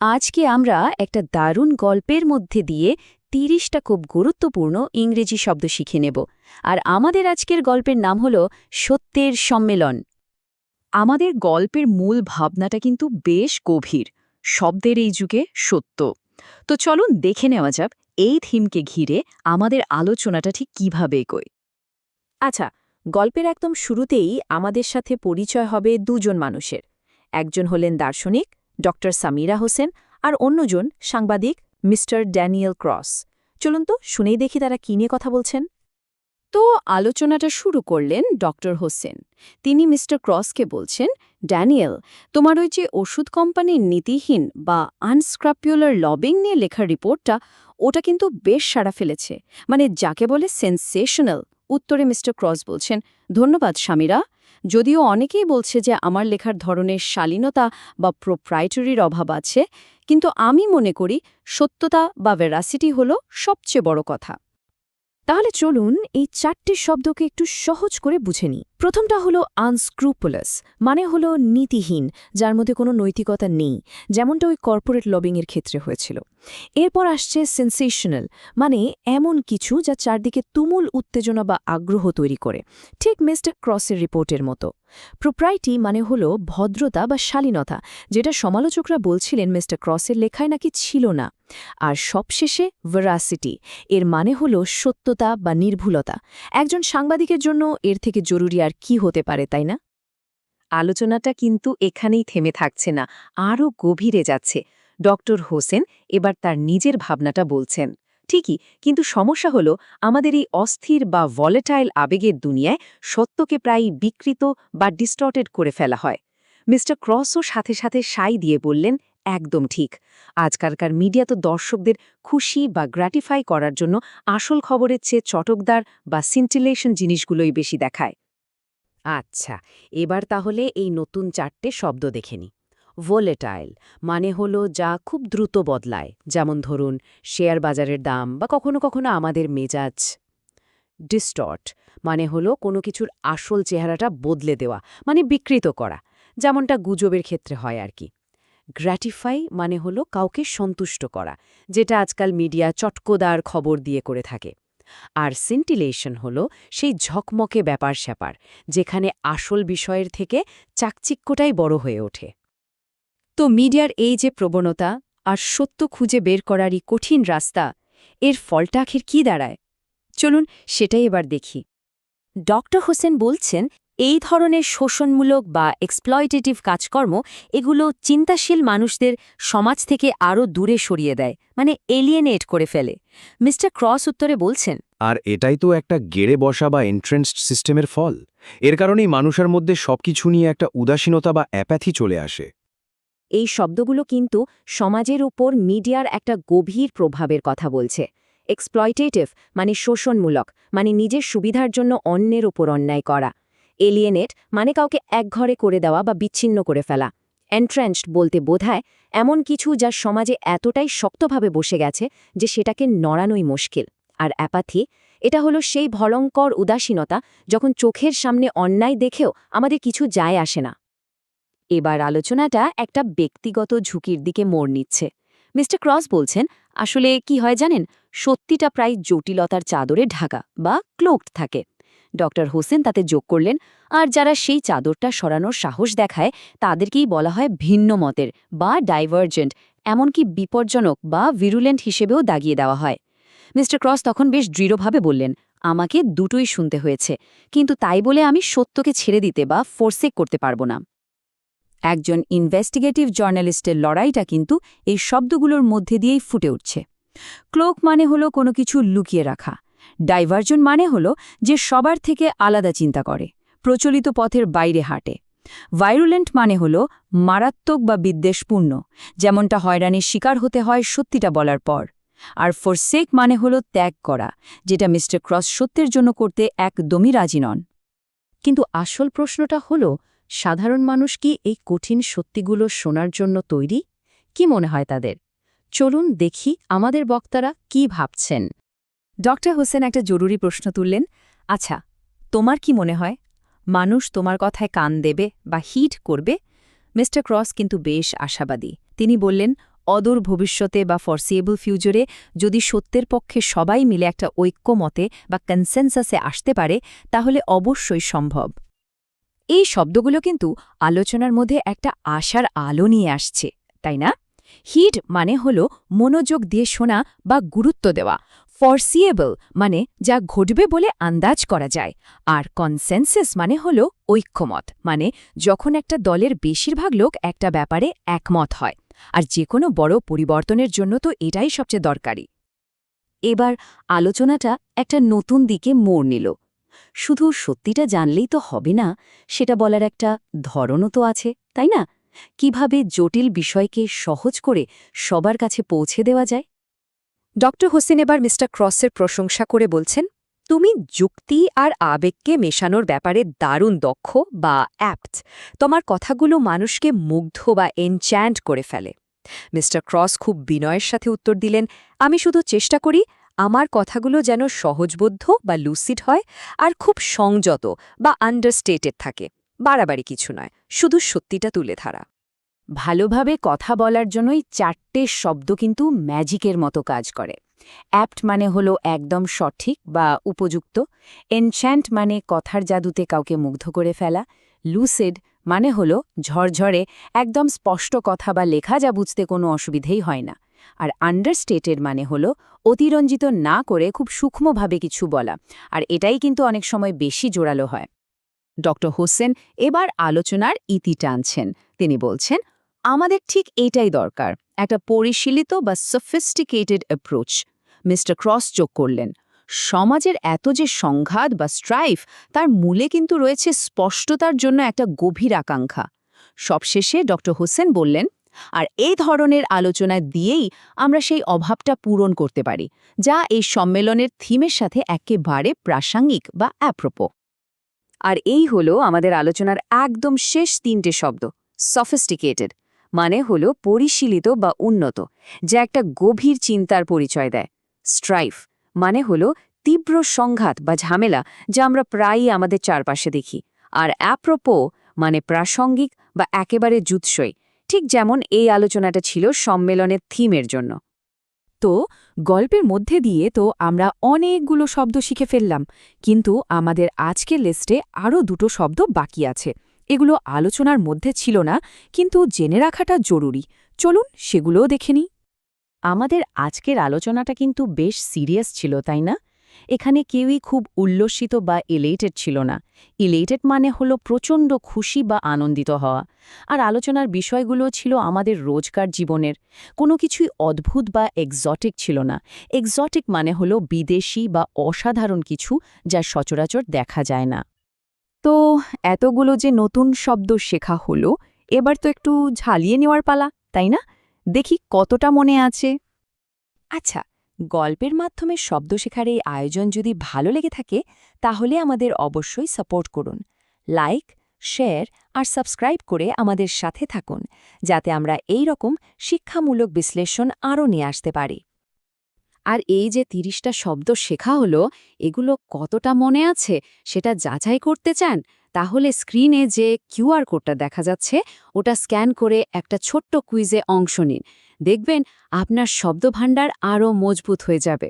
আজকে আমরা একটা দারুণ গল্পের মধ্যে দিয়ে তিরিশটা খুব গুরুত্বপূর্ণ ইংরেজি শব্দ শিখে নেব। আর আমাদের আজকের গল্পের নাম হল সত্যের সম্মেলন। আমাদের গল্পের মূল ভাবনাটা কিন্তু বেশ গভীর, শব্দের এই যুগে সত্য। তো চলুন দেখে নেওয়া যাক এই থিমকে ঘিরে আমাদের আলোচনাটা ঠিক কীভাবে এগোয়। আচ্ছা গল্পের একদম শুরুতেই আমাদের সাথে পরিচয় হবে দুজন মানুষের। একজন হলেন দার্শনিক ডক্টর সামিরা হোসেন আর অন্যজন সাংবাদিক মিস্টার ড্যানিয়েল ক্রস। চলুন তো শুনেই দেখি তারা কী নিয়ে কথা বলছেন। তো আলোচনাটা শুরু করলেন ডক্টর হোসেন। তিনি মিস্টার ক্রসকে বলছেন, ড্যানিয়েল, তোমার ওই যে ওষুধ কোম্পানির নীতিহীন বা আনস্ক্রাপিউলার লবিং নিয়ে লেখা রিপোর্টটা, ওটা কিন্তু বেশ সাড়া ফেলেছে। মানে যাকে বলে সেন্সেশনাল, উত্তরে মিস্টার ক্রস বলছেন, ধন্যবাদ স্বামীরা যদিও অনেকেই বলছে যে আমার লেখার ধরনের শালীনতা বা প্রোপ্রাইটরির অভাব আছে, কিন্তু আমি মনে করি সত্যতা বা ভেরাসিটি হল সবচেয়ে বড় কথা। তাহলে চলুন এই চারটি শব্দকে একটু সহজ করে বুঝে নিই। প্রথমটা হলো আনস্ক্রুপুলাস মানে হলো নীতিহীন, যার মধ্যে কোনো নৈতিকতা নেই, যেমনটা ওই কর্পোরেট লবিংয়ের ক্ষেত্রে হয়েছিল। এরপর আসছে সেন্সেশনাল মানে এমন কিছু যা চারদিকে তুমুল উত্তেজনা বা আগ্রহ তৈরি করে। ঠিক মিস্টার ক্রসের রিপোর্টের মতো। প্রোপ্রাইটি মানে হলো ভদ্রতা বা শালীনতা, যেটা সমালোচকরা বলছিলেন মিস্টার ক্রসের লেখায় নাকি ছিল না। আর সবশেষে ভেরাসিটি এর মানে হল সত্যতা বা নির্ভুলতা। একজন সাংবাদিকের জন্য এর থেকে জরুরি আর কি হতে পারে, তাই না? আলোচনাটা কিন্তু এখানেই থেমে থাকছে না, আরও গভীরে যাচ্ছে। ডক্টর হোসেন এবার তার নিজের ভাবনাটা বলছেন। ঠিকই, কিন্তু সমস্যা হলো, আমাদের এই অস্থির বা ভলেটাইল আবেগের দুনিয়ায় সত্যকে প্রায় বিকৃত বা ডিস্টর্টেড করে ফেলা হয়। মিস্টার ক্রসও সাথে সাথে সাই দিয়ে বললেন, একদম ঠিক। আজকালকার মিডিয়া তো দর্শকদের খুশি বা গ্র্যাটিফাই করার জন্য আসল খবরের চেয়ে চটকদার বা সিন্টিলেশন জিনিসগুলোই বেশি দেখায়। আচ্ছা এবার তাহলে এই নতুন চারটে শব্দ দেখে নি। ভোলেটাইল মানে হলো যা খুব দ্রুত বদলায়, যেমন ধরুন, শেয়ার বাজারের দাম বা কখনো কখনো আমাদের মেজাজ। ডিস্টর্ট মানে হলো কোনো কিছুর আসল চেহারাটা বদলে দেওয়া মানে বিকৃত করা, যেমনটা গুজবের ক্ষেত্রে হয় আর কি। গ্র্যাটিফাই মানে হলো কাউকে সন্তুষ্ট করা, যেটা আজকাল মিডিয়া চটকোদার খবর দিয়ে করে থাকে। আর সিন্টিলেশন হলো সেই ঝকমকে ব্যাপার স্যাপার যেখানে আসল বিষয়ের থেকে চাকচিক্যটাই বড় হয়ে ওঠে। তো মিডিয়ার এই যে প্রবণতা আর সত্য খুঁজে বের করারই কঠিন রাস্তা, এর ফলটা আখের কী দাঁড়ায়? চলুন সেটাই এবার দেখি। ডক্টর হোসেন বলছেন এই ধরনের শোষণমূলক বা এক্সপ্লয়টেটিভ কাজকর্ম এগুলো চিন্তাশীল মানুষদের সমাজ থেকে আরও দূরে সরিয়ে দেয় মানে এলিয়েনেট করে ফেলে। মিস্টার ক্রস উত্তরে বলছেন আর এটাই তো একটা গেড়ে বসা বা এন্ট্রেন্সড সিস্টেমের ফল। এর কারণেই মানুষের মধ্যে সবকিছু নিয়ে একটা উদাসীনতা বা অ্যাপ্যাথি চলে আসে। এই শব্দগুলো কিন্তু সমাজের উপর মিডিয়ার একটা গভীর প্রভাবের কথা বলছে। এক্সপ্লয়টেটিভ মানে শোষণমূলক মানে নিজের সুবিধার জন্য অন্যের ওপর অন্যায় করা। এলিয়েনেট মানে কাউকে একঘরে করে দেওয়া বা বিচ্ছিন্ন করে ফেলা। এন্ট্রেন্সড বলতে বোধায় এমন কিছু যা সমাজে এতটাই শক্তভাবে বসে গেছে যে সেটাকে নড়ানোই মুশকিল। আর অ্যাপাথি, এটা হলো সেই ভয়ঙ্কর উদাসীনতা যখন চোখের সামনে অন্যায় দেখেও আমাদের কিছু যায় আসে না। এবার আলোচনাটা একটা ব্যক্তিগত ঝুঁকির দিকে মোড় নিচ্ছে। মিস্টার ক্রস বলছেন, আসলে কি হয় জানেন? সত্যিটা প্রায় জটিলতার চাদরে ঢাকা বা ক্লোকড থাকে। ডক্টর হোসেন তাতে যোগ করলেন, আর যারা সেই চাদরটা সরানোর সাহস দেখায়, তাদেরকেই বলা হয় ভিন্ন মতের বা ডাইভার্জেন্ট এমনকি বিপজ্জনক বা ভিরুলেন্ট হিসেবেও দাগিয়ে দেওয়া হয়। মিস্টার ক্রস তখন বেশ দৃঢ়ভাবে বললেন, আমাকে দুটোই শুনতে হয়েছে, কিন্তু তাই বলে আমি সত্যকে ছেড়ে দিতে বা ফোর্সেক করতে পারব না। একজন ইনভেস্টিগেটিভ জার্নালিস্টের লড়াইটা কিন্তু এই শব্দগুলোর মধ্যে দিয়েই ফুটে উঠছে। ক্লোক মানে হলো কোনো কিছু লুকিয়ে রাখা। ডাইভার্জন মানে হল যে সবার থেকে আলাদা চিন্তা করে, প্রচলিত পথের বাইরে হাঁটে। ভাইরুলেন্ট মানে হল মারাত্মক বা বিদ্বেষপূর্ণ, যেমনটা হয়রানির শিকার হতে হয় সত্যিটা বলার পর। আর ফোরসেক মানে হল ত্যাগ করা, যেটা মিস্টার ক্রস সত্যের জন্য করতে একদমই রাজি নন। কিন্তু আসল প্রশ্নটা হল, সাধারণ মানুষ কি এই কঠিন সত্যিগুলো শোনার জন্য তৈরি? কি মনে হয় তাদের? চলুন দেখি আমাদের বক্তারা কি ভাবছেন। ডক্টর হোসেন একটা জরুরি প্রশ্ন তুললেন আচ্ছা তোমার কি মনে হয়? মানুষ তোমার কথায় কান দেবে বা হিট করবে? মিস্টার ক্রস কিন্তু বেশ আশাবাদী। তিনি বললেন, অদূর ভবিষ্যতে বা ফরসিয়েবল ফিউচারে যদি সত্যের পক্ষে সবাই মিলে একটা ঐক্যমতে বা কনসেনসাসে আসতে পারে, তাহলে অবশ্যই সম্ভব। এই শব্দগুলো কিন্তু আলোচনার মধ্যে একটা আশার আলো নিয়ে আসছে, তাই না? হিট মানে হল মনোযোগ দিয়ে শোনা বা গুরুত্ব দেওয়া। ফরসিয়েবল মানে যা ঘটবে বলে আন্দাজ করা যায়। আর কনসেনসাস মানে হল ঐক্যমত মানে যখন একটা দলের বেশিরভাগ লোক একটা ব্যাপারে একমত হয়। আর যে কোনো বড় পরিবর্তনের জন্য তো এটাই সবচেয়ে দরকারি। এবার আলোচনাটা একটা নতুন দিকে মোড় নিল। শুধু সত্যিটা জানলেই তো হবে না, সেটা বলার একটা ধরনও তো আছে, তাই না? কীভাবে জটিল বিষয়কে সহজ করে সবার কাছে পৌঁছে দেওয়া যায়? ড. হোসেন এবার মিস্টার ক্রসের প্রশংসা করে বলছেন, তুমি যুক্তি আর আবেগকে মেশানোর ব্যাপারে দারুণ দক্ষ বা অ্যাপ্ট। তোমার কথাগুলো মানুষকে মুগ্ধ বা এনচ্যান্ট করে ফেলে। মিস্টার ক্রস খুব বিনয়ের সাথে উত্তর দিলেন, আমি শুধু চেষ্টা করি আমার কথাগুলো যেন সহজবোধ্য বা লুসিড হয় আর খুব সংযত বা আন্ডারস্টেটেড থাকে। বাড়াবাড়ি কিছু নয়, শুধু সত্যিটা তুলে ধরা। ভালোভাবে কথা বলার জন্যই চারটে শব্দ কিন্তু ম্যাজিকের মতো কাজ করে। অ্যাপ্ট মানে হলো একদম সঠিক বা উপযুক্ত। এনচ্যান্ট মানে কথার জাদুতে কাউকে মুগ্ধ করে ফেলা। লুসেড মানে হলো ঝরঝরে, একদম স্পষ্ট কথা বা লেখা যা বুঝতে কোনো অসুবিধেই হয় না। আর আন্ডারস্টেটেড মানে হলো অতিরঞ্জিত না করে খুব সূক্ষ্মভাবে কিছু বলা। আর এটাই কিন্তু অনেক সময় বেশি জোরালো হয়। ড হোসেন এবার আলোচনার ইতি টানছেন। তিনি বলছেন আমাদের ঠিক এটাই দরকার, একটা পরিশীলিত বা সফিস্টিকেটেড অ্যাপ্রোচ মিস্টার ক্রস যোগ করলেন, সমাজের এত যে সংঘাত বা স্ট্রাইফ তার মূলে কিন্তু রয়েছে স্পষ্টতার জন্য একটা গভীর আকাঙ্ক্ষা। সবশেষে ডক্টর হোসেন বললেন, আর এই ধরনের আলোচনা দিয়েই আমরা সেই অভাবটা পূরণ করতে পারি, যা এই সম্মেলনের থিমের সাথে একেবারে প্রাসঙ্গিক বা অ্যাপ্রোপো আর এই হলো আমাদের আলোচনার একদম শেষ তিনটে শব্দ সফিস্টিকেটেড মানে হল পরিশীলিত বা উন্নত, যা একটা গভীর চিন্তার পরিচয় দেয়। স্ট্রাইফ মানে হল তীব্র সংঘাত বা ঝামেলা যা আমরা প্রায়ই আমাদের চারপাশে দেখি। আর অ্যাপ্রোপো মানে প্রাসঙ্গিক বা একেবারে জুৎসই, ঠিক যেমন এই আলোচনাটা ছিল সম্মেলনের থিমের জন্য। তো গল্পের মধ্যে দিয়ে তো আমরা অনেকগুলো শব্দ শিখে ফেললাম, কিন্তু আমাদের আজকের লিস্টে আরও দুটো শব্দ বাকি আছে। এগুলো আলোচনার মধ্যে ছিল না, কিন্তু জেনে রাখাটা জরুরি। চলুন সেগুলোও দেখে নিই। আমাদের আজকের আলোচনাটা কিন্তু বেশ সিরিয়াস ছিল, তাই না? এখানে কেউই খুব উল্লসিত বা এলেটেড ছিল না। ইলেটেড মানে হলো প্রচণ্ড খুশি বা আনন্দিত হওয়া। আর আলোচনার বিষয়গুলো ছিল আমাদের রোজকার জীবনের। কোনো কিছুই অদ্ভুত বা এক্সটিক ছিল না। এক্সটিক মানে হলো বিদেশি বা অসাধারণ কিছু যা সচরাচর দেখা যায় না। তো এতগুলো যে নতুন শব্দ শেখা হলো, এবার তো একটু ঝালিয়ে নেওয়ার পালা, তাই না? দেখি কতটা মনে আছে। আচ্ছা গল্পের মাধ্যমে শব্দ শেখার এই আয়োজন যদি ভালো লেগে থাকে, তাহলে আমাদের অবশ্যই সাপোর্ট করুন। লাইক, শেয়ার আর সাবস্ক্রাইব করে আমাদের সাথে থাকুন, যাতে আমরা এই রকম শিক্ষামূলক বিশ্লেষণ আরও নিয়ে আসতে পারি। আর এই যে তিরিশটা শব্দ শেখা হলো, এগুলো কতটা মনে আছে সেটা যাচাই করতে চান? তাহলে স্ক্রিনে যে কিউআর কোডটা দেখা যাচ্ছে, ওটা স্ক্যান করে একটা ছোট্ট কুইজে অংশ নিন। দেখবেন আপনার শব্দভাণ্ডার আরও মজবুত হয়ে যাবে।